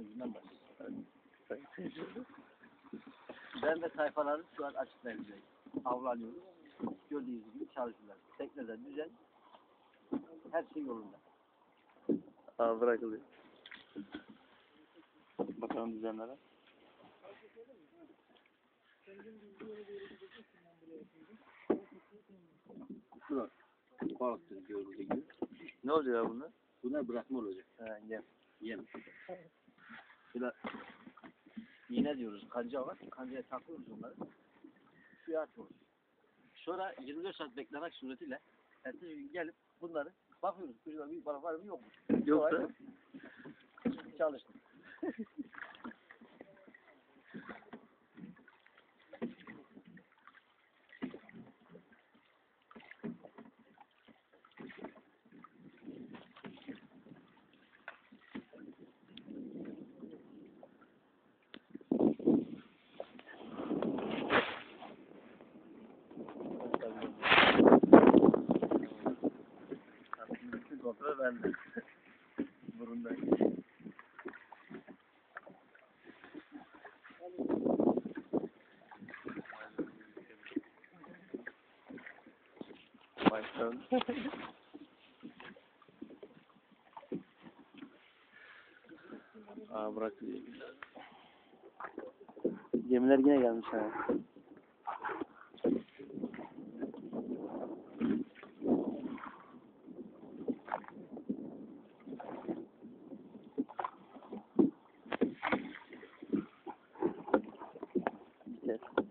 yüzünden başlıyor. Ben ve sayfalarım şu an açık mevzuda. Avlanıyoruz. Gördüğünüz gibi çalışıyorlar. Teknede düzen. Her şey yolunda. Aa bırakılıyor. Bakalım düzenlere. Şurada balıktır gördüğü gibi. Ne oluyor ya bunlar? Bunlar bırakma olacak. He yem. Yem. Şöyle iğne diyoruz. Kanca var. Kancaya takıyoruz onları. Suya atıyoruz. Sonra 24 saat beklemek suretiyle ertesi gün gelip bunları bakıyoruz. Kuyruğunda büyük balık var mı yok mu? Yoksa bütün kontrol bende. Burundan. Baştan. Aa bırak. Gemiler yine gelmiş ha. this.